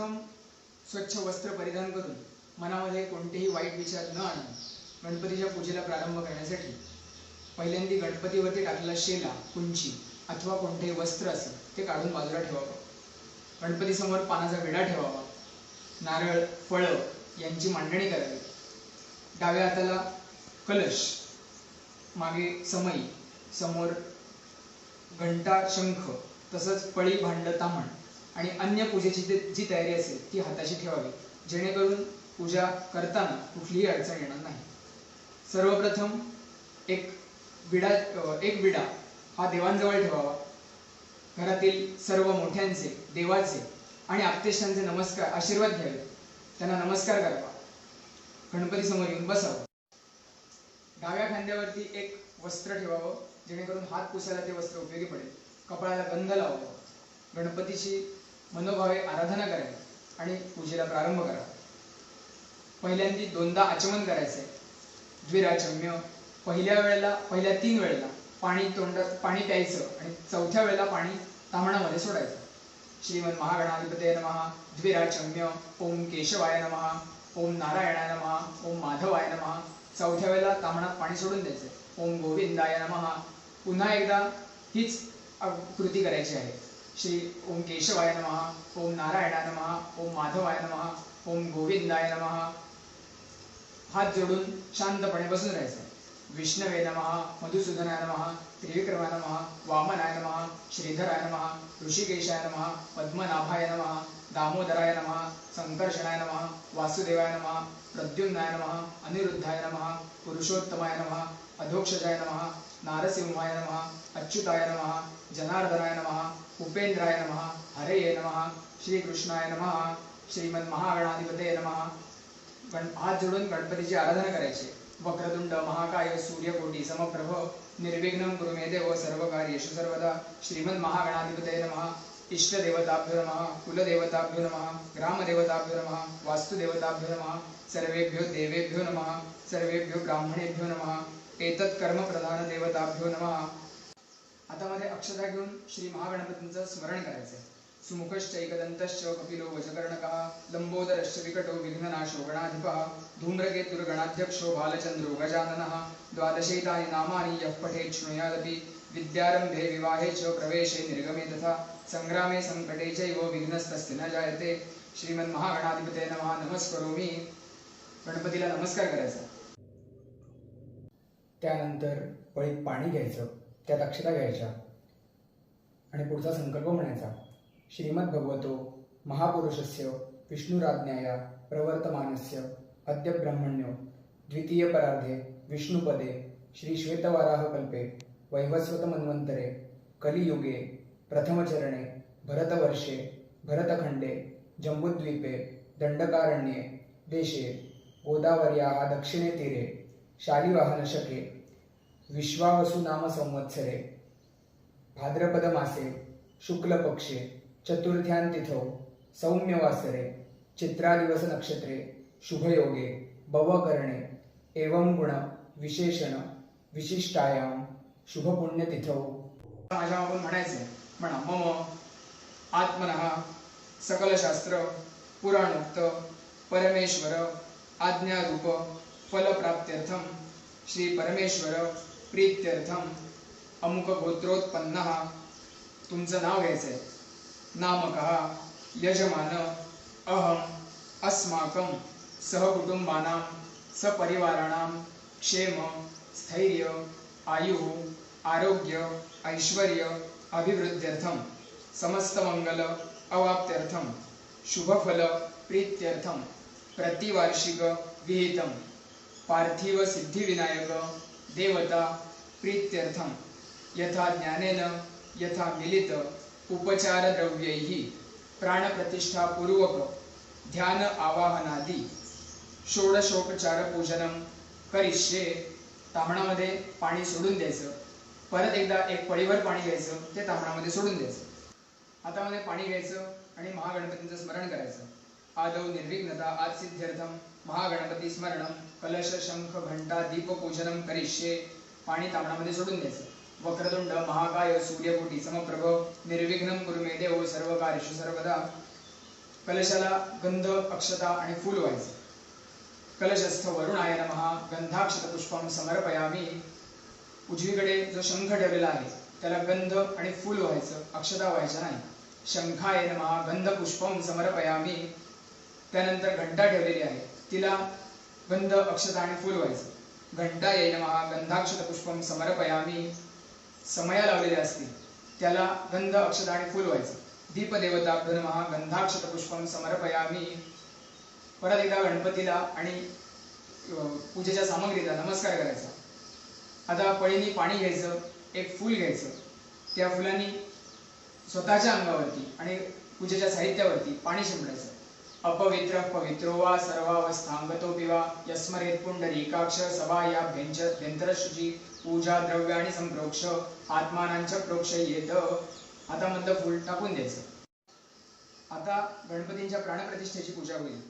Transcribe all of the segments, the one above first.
प्रथम स्वच्छ वस्त्र परिधान करून मनामध्ये कोणतेही वाईट विचार न आणून गणपतीच्या पूजेला प्रारंभ करण्यासाठी पहिल्यांदी गणपतीवरती टाकलेला शेला कुंची अथवा कोणतेही वस्त्र असेल ते काढून बाजूला ठेवावं. गणपतीसमोर पानाचा विडा ठेवावा. नारळ फळं यांची मांडणी करावी. डाव्या हाताला कलश मागे समई समोर घंटा शंख तसंच पळी भांड तामण आणि अन्य पूजेची जी तयारी असेल ती हाताशी ठेवावी. जेणेकरून पूजा करताना कुठलीही अडचण येणार नाही. सर्वप्रथम एक विडा एक विडा हा देवांजवळ ठेवावा. घरातील सर्व मोठ्यांचे देवाचे आणि आपतेष्टांचे नमस्कार आशीर्वाद घ्यावे. त्यांना नमस्कार करावा. गणपती समोर येऊन बसावं. डाव्या खांद्यावरती एक वस्त्र ठेवावं जेणेकरून हात पुसायला ते वस्त्र उपयोगी पडेल. कपाळाला गंध लावावा. गणपतीची मनोभावे आराधना करावी आणि पूजेला प्रारंभ करावा. पहिल्यांदी दोनदा आचमन करायचंय द्विराचम्य पहिल्या वेळेला पहिल्या तीन वेळेला पाणी तोंडात पाणी प्यायचं आणि चौथ्या वेळेला पाणी तामणामध्ये सोडायचं. श्रीमद महागणाधिपतय नमः द्विराचम्य ओम केशवाय नमः ओम नारायणाय नमः ओम माधवाय नमः. चौथ्या वेळेला तामणात पाणी सोडून द्यायचं. ओम गोविंदाय नमः. पुन्हा एकदा हीच कृती करायची आहे. श्री ओम केशवाय नमः ओम नारायणा नमः ओम माधवाय नमः ओम गोविंदाय नमः. हात जोडून शांतपणे बसून राहायचं. विष्णवे नम मधुसूदनाय नम त्रिविक्रमाय नम वामनाय नम श्रीधराय नम ऋषिकेशाय नम पद्मनाभाय नम दामोदराय नम संकर्षणाय नम वासुदेवाय नम प्रद्युम्नाय नम अनिरुद्धाय नम पुरुषोत्तमाय नम अधोक्षजाय नम नारसिंहाय नमः अच्युताय नमः जनार्दनाय नमः उपेंद्राय नमः हरये नमः श्रीकृष्णाय नमः श्रीमन्महागणाधिपते नमः। गण हात जोडून गणपतीची आराधना करायची. वक्रतुंड महाकाय सूर्यकोटी समप्रभ निर्विघ्नं गुरु मे देव सर्वकार्येषु सर्वदा। श्रीमन् महागणाधिपते नमः इष्टदेवताभ्यो नमः कुलदेवताभ्यो नमः ग्रामदेवताभ्यो नमः वास्तुदेवताभ्यो नमः सर्वेभ्यो देवेभ्यो नमः सर्वेभ्यो ब्राह्मणेभ्यो नमः। एतत् कर्म प्रधान देवताभ्यो नमः. आता मध्ये अक्षता घेऊन श्री महागणपतींचं स्मरण करायचंय. सुमुखश्चैकदन्तश्च कपिलो वजकर्णकः लंबोदरश्च विकटो विघ्ननाशो गणाधिपः धूम्रकेतुर्गणाध्यक्षो बालचन्द्रो गजाननः द्वादशैतानि नामानि यः पठेत् शृणुयादपि विद्यारम्भे विवाहे च प्रवेशे निर्गमे तथा सङ्ग्रामे सङ्कटे चैव विघ्नस्तस्य न जायते। श्रीमन्महागणाधिपते नमः। नमस्करोमि। गणपतीला नमस्कार करायचा। त्यानंतर पळीत पाणी घ्यायचं त्यात अक्षता घ्यायच्या. आणि पुढचा संकल्प म्हणायचा श्रीमद भगवतो महापुरुषस्य विष्णुराज्ञाया प्रवर्तमानस्य अद्य ब्रह्मण्यो द्वितीय परार्धे विष्णुपदे श्री श्वेतवाराह कल्पे वैवस्वत मन्वंतरे कलियुगे प्रथमचरणे भरतवर्षे भरतखंडे जम्बुद्वीपे दंडकारण्ये देशे गोदावर्या दक्षिणे तीरे शालिवाहनशके विश्वावसु नाम संवत्सरे भाद्रपदमासे शुक्लपक्षे चतुर्थ्यान्तिथौ सौम्यवासरे चित्रादिवस नक्षत्रे शुभयोगे भवकरणे एवं गुण विशेषण विशिष्टायां शुभपुण्यतिथौ. माझ्या आपण म्हणायचं म्हणा मम आत्मनः सकलशास्त्र पुराणोक्त परमेश्वर आज्ञारूप फलप्राप्त्यर्थं श्री परमेश्वर प्रीत्यर्थम अमुक गोत्रोत्पन्न तुमचं नाव घ्यायचंय. नामक यजमान, अहम, अस्माकं सहकुटुंबानां, सपरिवाराणां क्षेम, स्थैर्य, आयु, आरोग्य, ऐश्वर्य, अभिवृद्ध्यर्थं, समस्तमंगल अवाप्त्यर्थं, शुभफल प्रीत्यर्थं, प्रतिवार्षिक विहितं पार्थिव सिद्धिविनायक देवता प्रीत्यर्थं यथा ज्ञानेन यथा मिलित उपचारद्रव्यैः प्राणप्रतिष्ठापूर्वक ध्यान आवाहनादी। षोडशोपचार पूजनं करिष्ये। तांबणामध्ये पाणी सोडून द्यायचं। परत एकदा एक पळीभर पाणी घ्यायचं ते तांबणामध्ये सोडून द्यायचं। हातामध्ये पाणी घ्यायचं आणि महागणपतींचं स्मरण करायचं। आदौ निर्विघ्नता आज सिद्ध्यर्थम महागणपती स्मरणम कलश शंख घंटा दीपपूजनम करिष्ये पाणी तांबणामध्ये सोडून द्यायचं. वक्रतुंड महाकाय सूर्यकोटी समप्रभ निर्विघ्न गुरुमे देव सर्व कार्यशु सर्वदा. कलशाला गंध अक्षता आणि फूल व्हायचं. कलशस्थ वरुणाय नमः गंधाक्षत पुष्पम समर्पयामी. उजवीकडे जो शंख ठेवलेला आहे त्याला गंध आणि फूल व्हायचं अक्षता व्हायच्या नाही. शंखाय नमः गंध पुष्पम समर्पयामी. त्यानंतर घंटा ठेवलेली आहे तिला गंध अक्षता आणि फुल व्हायचं. घंटा येईल महा गंधाक्षत पुष्पम समर्पयामी. समया लावलेले असतील त्याला गंध अक्षता आणि फुल व्हायचं. दीपदेवता महा गंधाक्षत पुष्पम समर्पयामी. परत एकदा गणपतीला आणि पूजेच्या सामग्रीला नमस्कार करायचा. आता पळीनी पाणी घ्यायचं एक फूल घ्यायचं. त्या फुलांनी स्वतःच्या अंगावरती आणि पूजेच्या साहित्यावरती पाणी शिंपडायचं. अपवित्र पवित्रो वा सर्वावस्थांगतो पिवा यस्मरेत पुंडरीकाक्ष सभा या भ्यंच भ्यंतरशुची पूजा द्रव्याणी संप्रोक्ष आत्मानांच्या प्रोक्ष येत आता मधलं फूल टाकून द्यायचं. आता गणपतींच्या प्राणप्रतिष्ठेची पूजा होईल.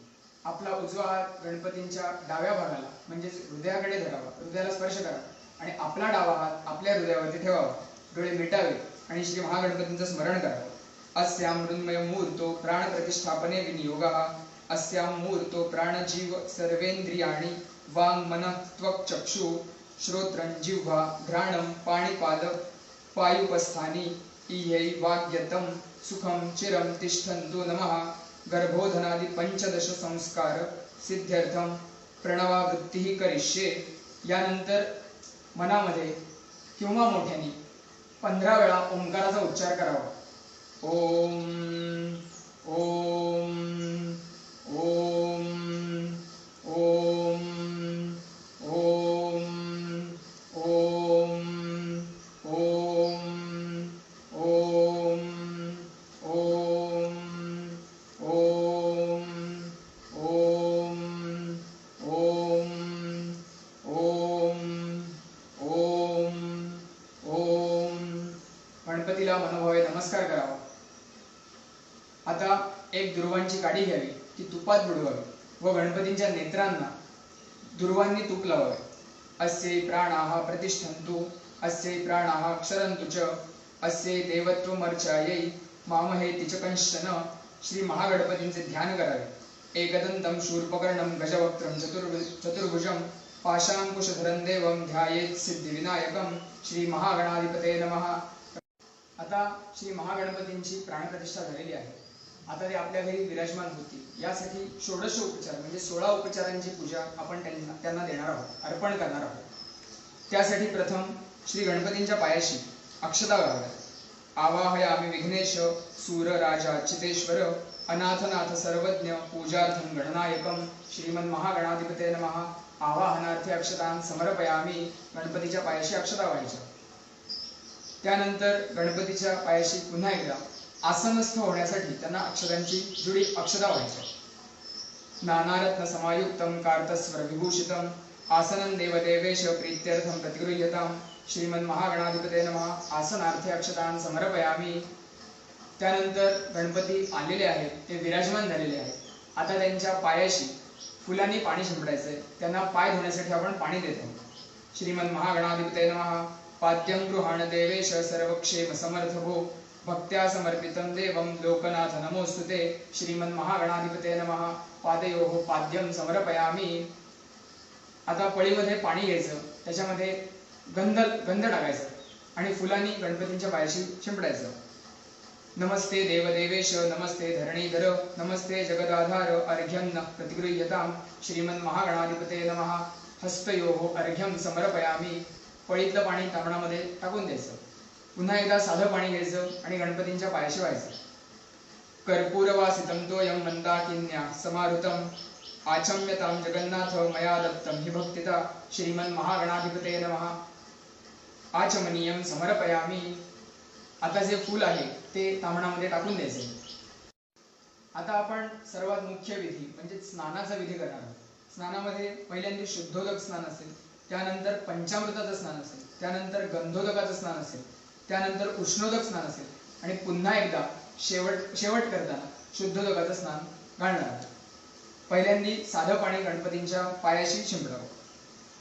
आपला उजवा हात गणपतींच्या डाव्या भागाला म्हणजेच हृदयाकडे धरावा हृदयाला स्पर्श करावा आणि आपला डावा हात आपल्या हृदयावरती ठेवावा. डोळे मिटावे आणि श्री महागणपतींचं स्मरण करावं. अस्यां मृन्मय प्राण प्राणप्रतिष्ठापने विनियोगः। अस्यां मूर्तो प्राणजीव सर्वेन्द्रियाणि वाङ् मनः त्वक् चक्षु। श्रोत्रं जिह्वा घ्राणं पाणिपाद पायुपस्थानि। इयै वाग्यतं सुखं चिरं तिष्ठन्तु नमः। गर्भोधनादि पञ्चदश संस्कार सिद्ध्यर्थम प्रणवावृत्ती करिष्ये। यानंतर मनामध्ये किंवा मोठ्याने पंधरा वेळा ओंकाराचा उच्चार करावा। ॐ ॐ ॐ काडी घ्यावी ती तुपात बुडवावी व गणपतींच्या नेत्रांना दुर्वांनी तूप लावावे. अस्य प्राणाः प्रतिष्ठन्तु अस्य प्राणाः क्षरन्तु च अस्य देवत्वमर्चायै मामहेति च कंश्चन श्री महागणपतींचे ध्यान करावे. एकदंतम शूर्पकर्णं गजवक्त्रम चतुर्भु चतुर्भुजं पाशांकुशधरं देवं ध्यायेत सिद्धिविनायकं श्री महागणाधिपते नमः. आता श्री महागणपतींची प्राणप्रतिष्ठा झालेली आहे. आता ते आपल्या घरी विराजमान होतील यासाठी षोडश उपचार म्हणजे सोळा उपचारांची पूजा आपण त्यांना त्यांना देणार आहोत अर्पण करणार आहोत. त्यासाठी प्रथम श्री गणपतींच्या पायाशी अक्षता घालाव्यात आम्ही विघ्नेश सूर राजा चितेश्वर अनाथनाथ सर्वज्ञ पूजार्थम गणनायकम श्रीमन महागणाधिपते नमः. आवाहनार्थी अक्षतां समर्पयामी गणपतीच्या पायाशी अक्षता व्हायच्या त्यानंतर गणपतीच्या पायाशी पुन्हा एकदा आसनस्थ होण्यासाठी त्यांना अक्षरांची जुडी अक्षता व्हायच्या नानारत्न समायुक्तं कार्तस्वर विभूषितम आसनं देवदेवेश प्रीत्यर्थं प्रतिगृह्यतां श्रीमन महागणाधिपते नमः आसनार्थे अक्षतां समर्पयामी. त्यानंतर गणपती आलेले आहेत ते विराजमान झालेले आहेत. आता त्यांच्या पायाशी फुलांनी पाणी शिंपडायचंय. त्यांना पाय धुण्यासाठी आपण पाणी देतो. श्रीमन महागणाधिपते नमः पाद्यम गृहाण देवेश सर्वक्षेम समर्थ भो भक्त्या समर्पितं देवं लोकनाथ नमोस्तुते श्रीमन् महागणाधिपते नमः। पादयोः पाद्यं समर्पयामी। आता पळीमध्ये पाणी घ्यायचं. त्याच्यामध्ये गंध गंध टाकायचं. आणि फुलांनी गणपतींच्या पायाशी शिंपडायचं. नमस्ते देवदेवेश नमस्ते धरणीधर नमस्ते जगदाधार अर्घ्यं न प्रतिगृह्यतां। श्रीमन् महागणाधिपते नमः। हस्तयोः अर्घ्यं समर्पयामी। पळीतलं पाणी तांबणामध्ये टाकून द्यायचं. पुन्हा एकदा साधं पाणी घ्यायचं आणि गणपतींच्या पायाशी व्हायचं. कर्पूरवासितं यम मंदाकिन्या समारुतम आचम्यताम जगन्नाथ मया दत्तम हि भक्तिता श्रीमन महागणाधिपते नमः। आचमनीयं समर्पयामी। आता जे फूल आहे ते तांबणामध्ये टाकून द्यायचे. आता आपण सर्वात मुख्य विधी म्हणजे स्नानाचा विधी करणार आहोत. स्नानामध्ये पहिल्यांदा शुद्धोदक स्नान असेल त्यानंतर पंचामृताचं स्नान असेल त्यानंतर गंधोदकाचं स्नान असेल त्यानंतर उष्णोदक स्नान असेल. आणि पुन्हा एकदा शेवट शेवट करताना शुद्धोदकाचं स्नान घालणार पहिल्यांदी साधं पाणी गणपतींच्या पायाशी शिंपडावं.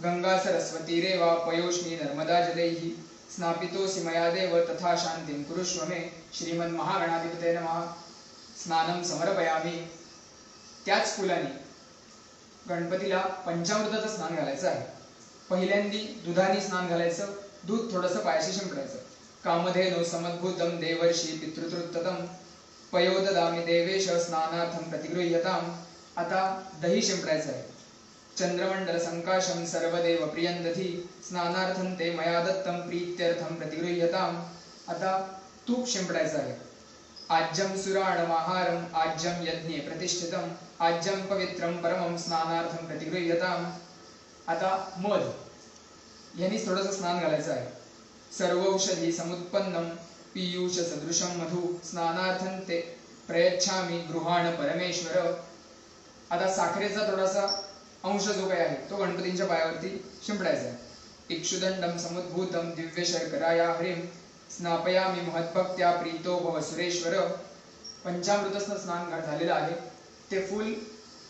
गंगा सरस्वती रेवा पयोष्णी नर्मदा जलैः स्नापितो सिमया देव तथा शांतीम कुरुष्व मे श्रीमन महागणाधिपते नमः. स्नानम समर्पयामी. त्याच फुलाने गणपतीला पंचामृताचं स्नान घालायचं आहे. पहिल्यांदी दुधाने स्नान घालायचं दूध थोडंसं पायाशी शिंपडायचं. कामधेनु समद्भूतं देवर्षी पितृतृत्ततं पयोददामी देवेश स्नानार्थं प्रतिगृह्यताम्। आता दही शिंपडायचं आहे। चंद्रमंडल संकाशम सर्वदेव प्रियंदधी स्नानार्थं ते मया दत्तं प्रीत्यर्थं प्रतिगृह्यताम। आता तूप शिंपडायचं आहे। आज्यम सुराणमाहारम आज्यम यज्ञे प्रतिष्ठितम आज्यम पवित्रम परमम स्नानार्थं प्रतिगृह्यताम। आता मध। यांनी थोडंसं स्नान घालायचं आहे। सर्वौषधी समुत्पन्नम पीयूष सदृशं मधु स्नानार्थं ते प्रयच्छामी गृहाण परमेश्वर। आता साखरेचा थोडासा अंश जो काही आहे तो गणपतींच्या पायावरती शिंपडायचा आहे. इक्षुदंडम समुद्भूतम दिव्य शर्कराया हरिम स्नापयामी महत्भक्त्या प्रीतो भव सुरेश्वर। पंचामृतस्थ स्नान झालेलं आहे ते फूल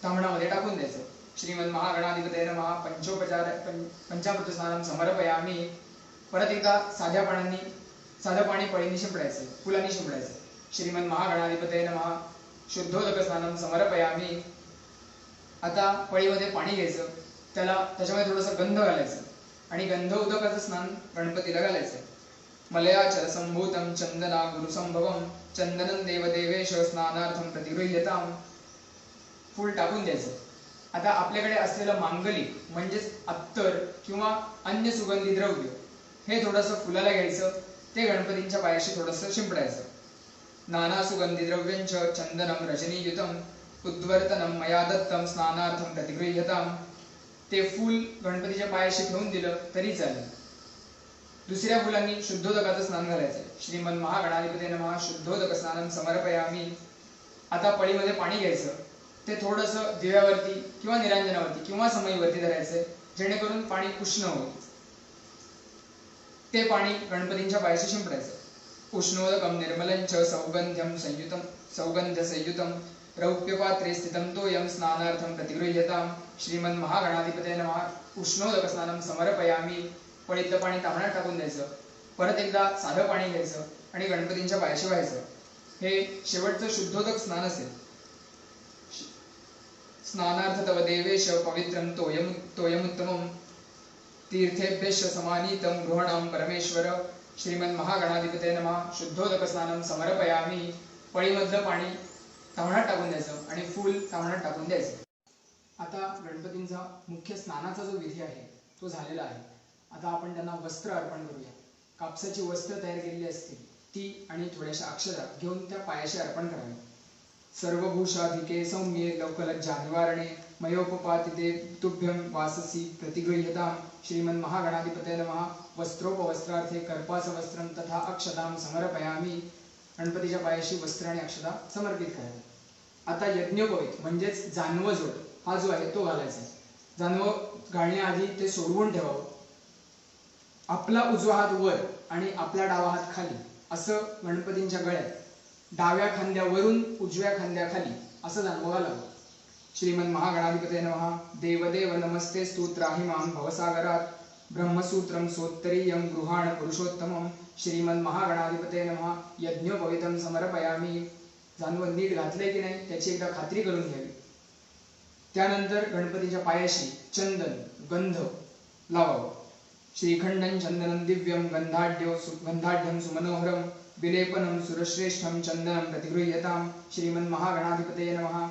थांबणामध्ये टाकून द्यायचं. श्रीमद महागणाधिपते महा पंचोपचार पंचामृत स्नान समर्पयामी। परत एकदा साध्या पाण्याने साधं पाणी पळीने शिंपडायचं फुलांनी शिंपडायचं. श्रीमद महागणाधिपते महा शुद्धोदक स्नानम समर्पयामी. आता पळीमध्ये पाणी घ्यायचं. त्याला त्याच्यामध्ये थोडंसं गंध घालायचं. आणि गंध उदकाचं स्नान गणपतीला घालायचं. मलयाचल संभूतम चंदना गुरुसंभवम चंदनन देवदेवेश स्नानार्थम प्रतिगृह्यताम. फूल टाकून द्यायचं. आता आपल्याकडे असलेलं मांगलिक म्हणजेच अत्तर किंवा अन्य सुगंधी द्रव्य हे थोडंसं फुलाला घ्यायचं ते गणपतींच्या पायाशी थोडंसं शिंपडायचं. नाना सुगंधी द्रव्यंच चंदनम रजनीयुतम उद्वर्तनम मया दत्तम स्नानार्थम प्रतिगृह्यताम. ते फूल गणपतीच्या पायाशी ठेवून दिलं तरी चालेल. दुसऱ्या फुलांनी शुद्धोदकाचं स्नान घालायचं. श्रीमन महागणाधिपती महा शुद्धोदक स्नान समर्पयामी. आता पळीमध्ये पाणी घ्यायचं. ते थोडंसं दिव्यावरती किंवा निरांजनावरती किंवा समईवरती धरायचं जेणेकरून पाणी उष्ण होईल. ते पाणी गणपतींच्या पायाशी शिंपडायचं. उष्णोदकम निर्मलंच सौगंध्यम संयुतम सौगंध्य संयुतम रौप्यपात्रे स्थितं तोयम स्नानार्थं प्रतिगृह्यताम श्रीमन महागणाधिपते नमः उष्णोदक स्नानम समर्पयामी. पळीतलं पाणी तांबण्यात टाकून द्यायचं. परत एकदा साधं पाणी घ्यायचं आणि गणपतींच्या पायाशी व्हायचं. हे शेवटचं शुद्धोदक स्नान असेल. स्नानार्थ तव देवेश पवित्रं तोयम तोयमुत्तमं तीर्थेभ्यश्च समानीतं गृहणं परमेश्वर श्रीमन्महागणाधिपते महागणाधिपते नमः. शुद्धोदक समर्पयामी. पळीमधलं पाणी तांबण्यात टाकून द्यायचं आणि फूल तावणात टाकून द्यायचं. आता गणपतींचा मुख्य स्नानाचा जो विधी आहे तो झालेला आहे. आता आपण त्यांना वस्त्र अर्पण करूया. कापसाची वस्त्र तयार केलेली असतील ती आणि थोड्याशा अक्षरा घेऊन त्या पायाशी अर्पण करावी. सर्वभूषाधिके सौम्ये लौकलज्जा निवारणे मयोपपातिते तुभ्यं वाससी प्रतिगृह्यतां श्रीमन् महागणाधिपते नमः वस्त्रोपवस्त्रार्थे कर्पास वस्त्रं तथा अक्षतां समर्पयामी. गणपतीच्या पायाशी वस्त्र आणि अक्षता समर्पित करावी. आता यज्ञोपवित म्हणजेच जानवं जोड. हा जो आहे तो घालायचा आहे. जानवं घालण्याआधी ते सोडवून ठेवावं. आपला उजवा हात वर आणि आपला डावा हात खाली. असं गणपतींच्या गळ्यात डाव्या खांद्यावरून उजव्या खांद्याखाली असं जानवं घालावं श्रीमन महागणाधिपते नमः। देवदेव नमस्ते स्तोत्राहिमां भवसागरात। ब्रह्मसूत्रं सोत्तरीयं गृहाण पुरुषोत्तमं श्रीमन महागणाधिपते नमः। यज्ञोपवितं समर्पयामी। जानवं नीट घातले की नाही त्याची एकदा खात्री करून घ्यावी। त्यानंतर गणपतीच्या पायाशी चंदन गंध लावावं। श्रीखंडन चंदनं दिव्यं गंधाढ्यो सु गंधाढ्यं सुमनोहरं विलेपनं सुरश्रेष्ठं चंदनं प्रतिगृह्यतां। श्रीमन्महागणाधिपते नमः।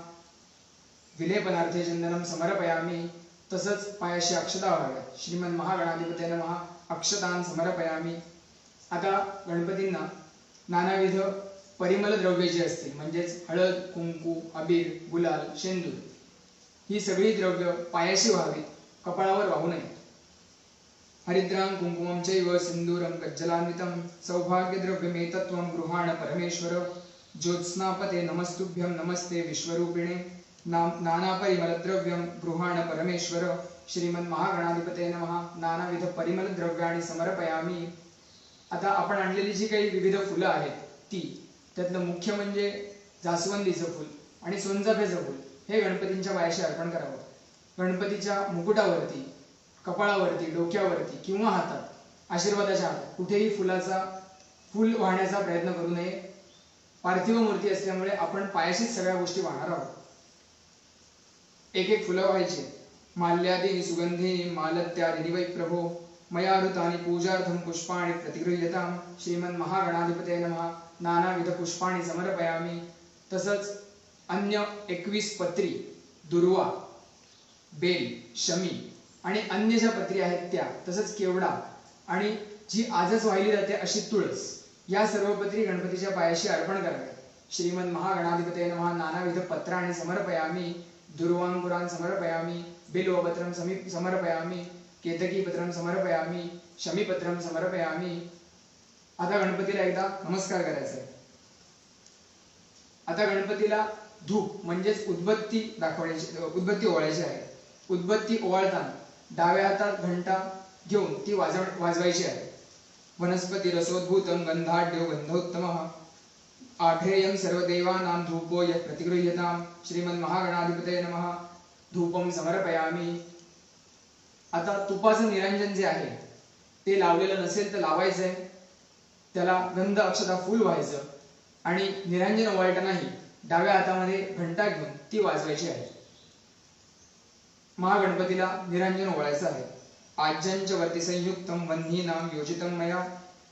विलेपनार्थे चंदनं समर्पयामी. तसंच पायाशी अक्षता व्हाव्या श्रीमन महागणाधिपते महा अक्षतान समर्पयामी. आता गणपतींना नानाविध परिमल द्रव्ये जी असतील म्हणजेच हळद कुंकू अबीर गुलाल शेंदूर ही सगळी द्रव्य पायाशी व्हावीत कपाळावर वाहू नये. हरिद्रां कुंकुमं चैव सिन्दूरं कज्जलान्वितं सौभाग्यद्रव्यमेतत्त्वं गृहाण परमेश्वर. ज्योत्स्नापते नमस्तुभ्यं नमस्ते विश्वरूपिणे. नानापरिमलद्रव्यं गृहाण परमेश्वर श्रीमन्महागणाधिपते नमः. नानाविध परिमलद्रव्याणि समर्पयामी. आता आपण आणलेली जी काही विविध फुलं आहेत ती. त्यातलं मुख्य म्हणजे जास्वंदीचं फूल आणि सोनचाफ्याचं फूल. हे गणपतींच्या पायाशी अर्पण करावं. गणपतीच्या मुकुटावरती कपाळावरती डोक्यावरती किंवा हातात आशीर्वादाच्या हातात कुठेही फुलाचा फूल वाहण्याचा प्रयत्न करू नये. पार्थिव मूर्ती असल्यामुळे आपण पायाशीच सगळ्या गोष्टी वाहणार आहोत. एक एक फुलं व्हायचे. माल्यादी सुगंधी मालत्यादिनि वै प्रभो मया पूजार्थं पुष्पाणि प्रतिगृह्यतां श्रीमन्महागणाधिपते नमः नानाविध पुष्पाणि समर्पयामि. तसंच अन्य एकवीस पत्री दुर्वा बेल शमी आणि अन्य ज्या पत्री आहेत त्या तसंच केवडा आणि जी आजच वाहिली जाते अशी तुळस या सर्व पत्री गणपतीच्या पायाशी अर्पण कराव्या श्रीमन महागणाधिपते नमः नानाविध पत्राणि समर्पयामि. दुर्वांकुरान् समर्पयामि बिल्वपत्रं समी समर्पयामि केतकीपत्रं समर्पयामि शमीपत्रं समर्पयामि। आता गणपतीला एकदा नमस्कार करायचा आहे. आता गणपतीला धूप म्हणजेच उदबत्ती दाखवायची उदबत्ती ओवाळायची आहे. उदबत्ती ओवाळताना डाव्या हातात घंटा घेऊन ती वाजव वाजवायची आहे. वनस्पती रसोद्भूतं गंधाढ्यो गंधोत्तम। आठेयं सर्वदेवानां धूपो यत् प्रतिगृह्यतां श्रीमन्महागणाधिपतये नमः। धूपं समर्पयामि। आता तुपाचं निरंजन जे आहे ते लावलेलं नसेल तर लावायचं आहे त्याला गंध अक्षता फुल व्हायचं आणि निरंजन ओवाळतानाही डाव्या हातामध्ये घंटा घेऊन ती वाजवायची आहे. महागणपतीला निरंजन ओवाळायचं आहे. आज्यांच्या वरती संयुक्तम वन्हीनाम योजितम मया।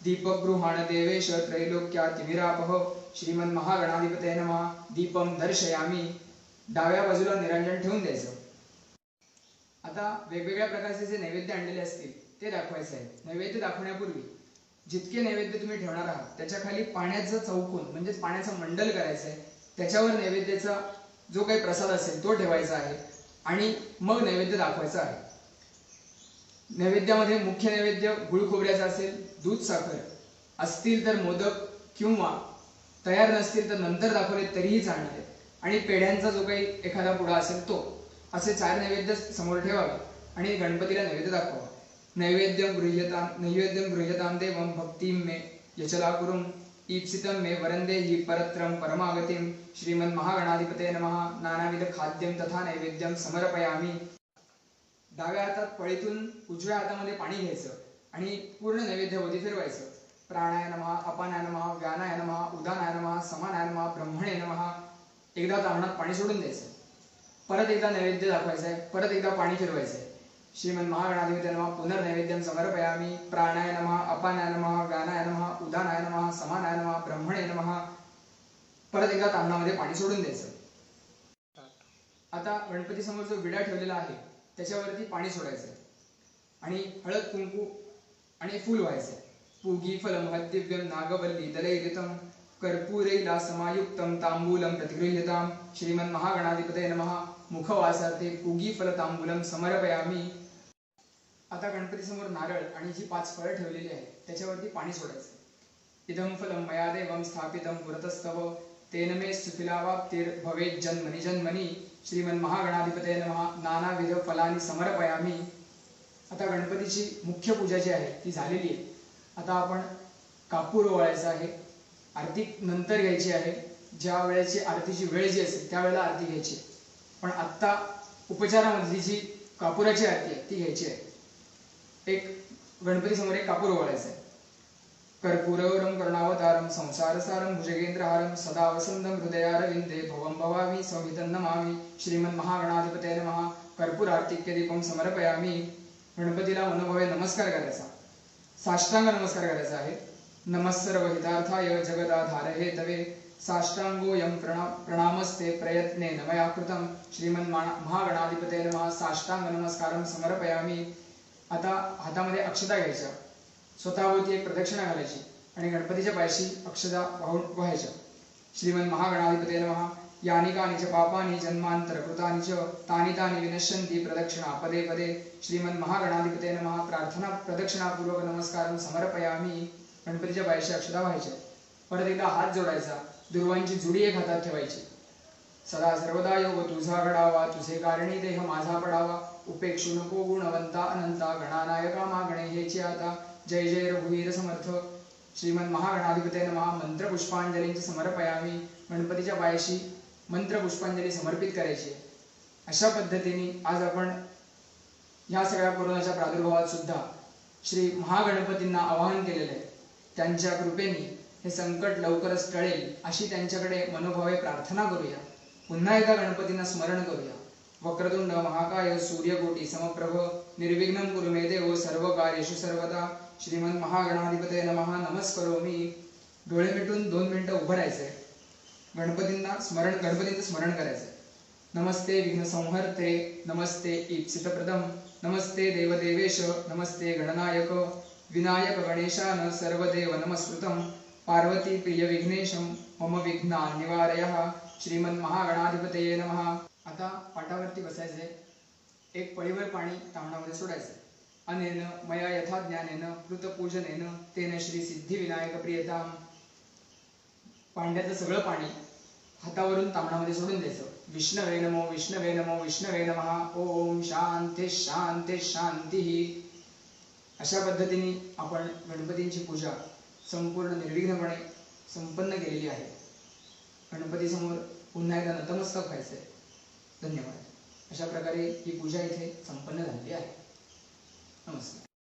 दीपगृहाण देवेश त्रैलोक्यातिविरापह श्रीमन महागणाधिपते नमा. दीपम दर्शयामी. डाव्या बाजूला निरंजन ठेवून द्यायचं. आता वेगवेगळ्या प्रकारचे जे नैवेद्य आणलेले असतील ते दाखवायचे आहे नैवेद्य दाखवण्यापूर्वी जितके नैवेद्य तुम्ही ठेवणार आहात त्याच्याखाली पाण्याचं चौकून म्हणजेच पाण्याचं मंडल करायचं आहे त्याच्यावर नैवेद्याचा जो काही प्रसाद असेल तो ठेवायचा आहे. आणि मग नैवेद्य दाखवायचा आहे. नैवेद्यामध्ये मुख्य नैवेद्य गुळ खोबऱ्याचा असेल दूध साखर असतील तर मोदक किंवा तयार नसतील तर नंतर दाखवले तरीही चालणार आहेत आणि पेढ्यांचा जो काही एखादा पुडा असेल तो असे चार नैवेद्य समोर ठेवावे आणि गणपतीला नैवेद्य दाखवावा. नैवेद्यम गृह्यता नैवेद्यम गृह्यताम देवम भक्तीम मे यचला करून ईप्सितं मे वरंदे ही परत्रम परमागतीम श्रीमन महागणाधिपते नमः नानाविध खाद्यम तथा नैवेद्यम समर्पयामी. डाव्या हातात पळीतून उजव्या हातामध्ये पाणी घ्यायचं आणि पूर्ण नैवेद्यभोवती फिरवायचं. प्राणाय नम अपानाय नम व्यानाय नम उदानाय नम समानाय नम ब्रह्मणे नम. एकदा तावणात पाणी सोडून द्यायचं. परत एकदा नैवेद्य दाखवायचं आहे परत एकदा पाणी फिरवायचं आहे श्रीमन महागणाधिपती नम पुनर्नैवेद्यम समर्पयामी. प्राणाय नम अपानाय नम व्यानाय नम उदानाय नम समानाय नम ब्रह्मणे नम. परत एकदा तांबणामध्ये पाणी सोडून द्यायचं. आता गणपती समोर जो विडा ठेवलेला आहे त्याच्यावरती पाणी सोडायचं आणि हळद कुंकू आणि फूल व्हायचं पूगी फलम हत्तिव्यम नागवल्ली दलैरितम कर्पूरैला समायुक्तम महागणाधिपते नमः। मुखवासार्थे पूगीफलताम्बूलं फल समर्पयामी। आता गणपतीसमोर नारळ आणि जी पाच फळं ठेवलेली आहेत त्याच्यावरती पाणी सोडायचं. इदं फलं मया स्थापितं व्रतस्तव। पुरतस्तव तेन मे सुफिलावाप्तीर भवेत जन्मनि जन्मनि। श्रीमन्महागणाधिपते नमः। नानाविध फलानी समर्पयामी। आता गणपतीची मुख्य पूजा जी आहे ती झालेली आहे. आता आपण कापूर ओवाळायचा आहे. आरती नंतर घ्यायची आहे. ज्या वेळेची आरतीची वेळ जी असेल त्यावेळेला आरती घ्यायची आहे. पण आत्ता उपचारामधली जी कापुराची आरती आहे ती घ्यायची आहे. एक गणपती समोर एक कापूर ओवाळायचं आहे. कर्पूरवरं करुणावतारं संसारसारं भुजगेंद्रहारं सदा भवामी हृदयारविन्दे भवं भवामि संहितं महा कर्पूर नमः कर्पूरार्तिक्यदीपं समर्पयामी। गणपतीला मनोभावे नमस्कार करायचा. साष्टांग नमस्कार करायचा आहे. नमस्सर्व हितार्थाय जगदाधार हे तवे. साष्टांगोऽयं प्रणा प्रणामस्ते प्रयत्नेन मया कृतं श्रीमन्महागणाधिपते नमः. साष्टांग नमस्कारं समर्पयामी. आता हातामध्ये अक्षता घ्यायच्या. स्वतःभोवती एक प्रदक्षिणा घालायची आणि गणपतीच्या पायाशी अक्षता वाहून व्हायच्या श्रीमन महागणाधिपते नमः. यानि कानि च पापानि जन्मांतर कृतानि च तानि तानि विनश्यन्ति प्रदक्षिणा पदे पदे। श्रीमन महागणाधिपते नमः। प्रार्थना प्रदक्षिणापूर्वक नमस्कारं समर्पयामी। गणपतीच्या पायाशी अक्षदा व्हायच्या परत एकदा हात जोडायचा. दुर्वांची जुडी एक हातात ठेवायची. सदा सर्वदा योग तुझा घडावा. तुझे कारणी देह माझा पडावा. उपेक्षू नको गुणवंता अनंता गणानायका मागणे हेची आता. जय जय रघुवीर समर्थ. श्रीमन महागणाधिपते नमः. मंत्रपुष्पांजलींची समर्पयामी. गणपतीच्या पायाशी मंत्र पुष्पांजली समर्पित करायची. अशा पद्धतीने आज आपण ह्या सगळ्या कोरोनाच्या प्रादुर्भावात सुद्धा श्री महागणपतींना आवाहन केलेलं आहे. त्यांच्या कृपेने हे संकट लवकरच टळेल अशी त्यांच्याकडे मनोभावे प्रार्थना करूया. पुन्हा एकदा गणपतींना स्मरण करूया. वक्रतुंड महाकाय सूर्यकोटी समप्रभ निर्विघ्न कुरु मे देव सर्व कार्येषु सर्वदा. श्रीमंत महागणाधिपते नमः. नमस्करोमी. डोळे मिटून दोन मिनिटं उभं राहायचंय. गणपतींना स्मरण गणपतींचं स्मरण करायचंय नमस्ते विघ्नसंहर्ते नमस्ते ईप्सितप्रदम नमस्ते देवदेवेश नमस्ते गणनायक विनायक गणेशान सर्वदेव नमस्कृतं पार्वती प्रिय विघ्नेशम मम विघ्ना निवारय श्रीमन महागणाधिपतये नम. आता पाटावरती बसायचे एक पळीवर पाणी तामणामध्ये सोडायचे. अनेन मया यथा ज्ञानेन कृतपूजनेन तेन श्री सिद्धिविनायक प्रियताम पांड्याचं सगळं पाणी हातावरून तामणामध्ये सोडून द्यायचं. विष्णवे नमो विष्णवे नमो विष्णवे नम. ओम शांती शांती शांती. अशा पद्धतीने आपण गणपतींची पूजा संपूर्ण निर्विघ्नपणे संपन्न केलेली आहे. गणपतीसमोर पुन्हा एकदा नतमस्तक व्हायचंय. धन्यवाद. अशा प्रकारे ही पूजा इथे संपन्न झालेली आहे. नमस्कार.